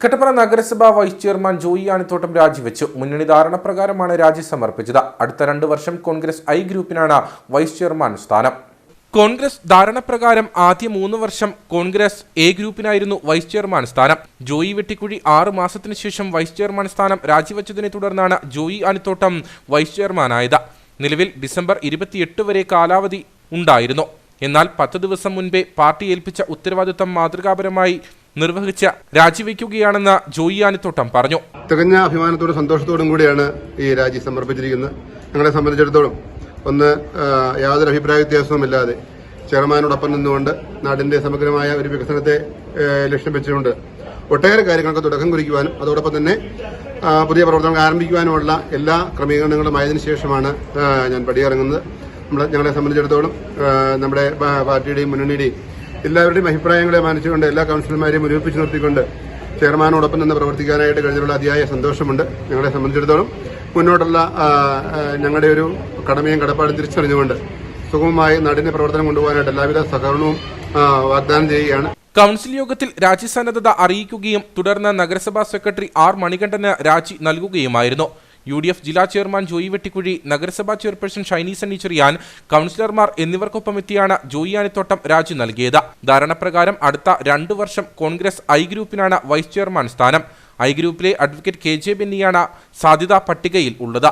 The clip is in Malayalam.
കട്ടപ്പന നഗരസഭാ വൈസ് ചെയർമാൻ ജോയി ആണിത്തോട്ടം രാജിവെച്ചു. മുന്നണി ധാരണ പ്രകാരമാണ് രാജി സമർപ്പിച്ചത്. അടുത്ത രണ്ട് വർഷം കോൺഗ്രസ് ഐ ഗ്രൂപ്പിനാണ് വൈസ് ചെയർമാൻ സ്ഥാനം. കോൺഗ്രസ് ധാരണപ്രകാരം ആദ്യ മൂന്ന് വർഷം കോൺഗ്രസ് എ ഗ്രൂപ്പിനായിരുന്നു വൈസ് ചെയർമാൻ സ്ഥാനം. ജോയി വെട്ടിക്കുഴി ആറ് മാസത്തിനു ശേഷം വൈസ് ചെയർമാൻ സ്ഥാനം രാജിവെച്ചതിനെ തുടർന്നാണ് ജോയി ആണിത്തോട്ടം വൈസ് ചെയർമാനായത്. നിലവിൽ ഡിസംബർ ഇരുപത്തിയെട്ട് വരെ കാലാവധി ഉണ്ടായിരുന്നു. എന്നാൽ പത്ത് ദിവസം മുൻപേ പാർട്ടി ഏൽപ്പിച്ച ഉത്തരവാദിത്തം മാതൃകാപരമായി നിർവഹിച്ച് രാജിവെക്കുകയാണെന്ന് ജോയി ആനിത്തോട്ടം പറഞ്ഞു. തികഞ്ഞ അഭിമാനത്തോടും സന്തോഷത്തോടും കൂടിയാണ് ഈ രാജി സമർപ്പിച്ചിരിക്കുന്നത്. ഞങ്ങളെ സംബന്ധിച്ചിടത്തോളം ഒന്ന് യാതൊരു അഭിപ്രായ വ്യത്യാസവുമില്ലാതെ ചെയർമാനോടൊപ്പം നിന്നുകൊണ്ട് നാടിന്റെ സമഗ്രമായ ഒരു വികസനത്തെ ലക്ഷ്യം വെച്ചുകൊണ്ട് ഒട്ടേറെ കാര്യങ്ങൾക്ക് തുടക്കം കുറിക്കുവാനും അതോടൊപ്പം തന്നെ പുതിയ പ്രവർത്തനങ്ങൾ ആരംഭിക്കുവാനുമുള്ള എല്ലാ ക്രമീകരണങ്ങളും ആയതിനു ശേഷമാണ് ഞാൻ പടിയിറങ്ങുന്നത്. നമ്മളെ ഞങ്ങളെ സംബന്ധിച്ചിടത്തോളം നമ്മുടെ പാർട്ടിയുടെയും മുന്നണിയുടെയും എല്ലാവരുടെയും അഭിപ്രായങ്ങളെ മാനിച്ചുകൊണ്ട് എല്ലാ കൌൺസിലർമാരെയും ഒരുമിപ്പിച്ച് നിർത്തിക്കൊണ്ട് ചെയർമാനോടൊപ്പം നിന്ന് പ്രവർത്തിക്കാനായിട്ട് കഴിഞ്ഞുള്ള അതിയായ സന്തോഷമുണ്ട്. ഞങ്ങളെ സംബന്ധിച്ചിടത്തോളം മുന്നോട്ടുള്ള ഞങ്ങളുടെ ഒരു കടമയും കടപ്പാടും തിരിച്ചറിഞ്ഞുകൊണ്ട് സുഗമമായി നാടിന്റെ പ്രവർത്തനം കൊണ്ടുപോകാനായിട്ട് എല്ലാവിധ സഹകരണവും വാഗ്ദാനം ചെയ്യുകയാണ്. കൌൺസിൽ യോഗത്തിൽ രാജ്യസന്നദ്ധത അറിയിക്കുകയും തുടർന്ന് നഗരസഭാ സെക്രട്ടറി ആർ മണികണ്ഠന് രാജി നൽകുകയുമായിരുന്നു. യു ഡി എഫ് ജില്ലാ ചെയർമാൻ ജോയി വെട്ടിക്കുഴി നഗരസഭാ ചെയർപേഴ്സൺ ഷൈനി ചെറിയാൻ കൌൺസിലർമാർ എന്നിവർക്കൊപ്പം എത്തിയാണ് ജോയി ആനിത്തോട്ടം രാജി നൽകിയത്. ധാരണപ്രകാരം അടുത്ത രണ്ടു വർഷം കോൺഗ്രസ് ഐ ഗ്രൂപ്പിനാണ് വൈസ് ചെയർമാൻ സ്ഥാനം. ഐ ഗ്രൂപ്പിലെ അഡ്വക്കേറ്റ് കെ ജെ ബെന്നിയാണ് സാധ്യതാ പട്ടികയിൽ ഉള്ളത്.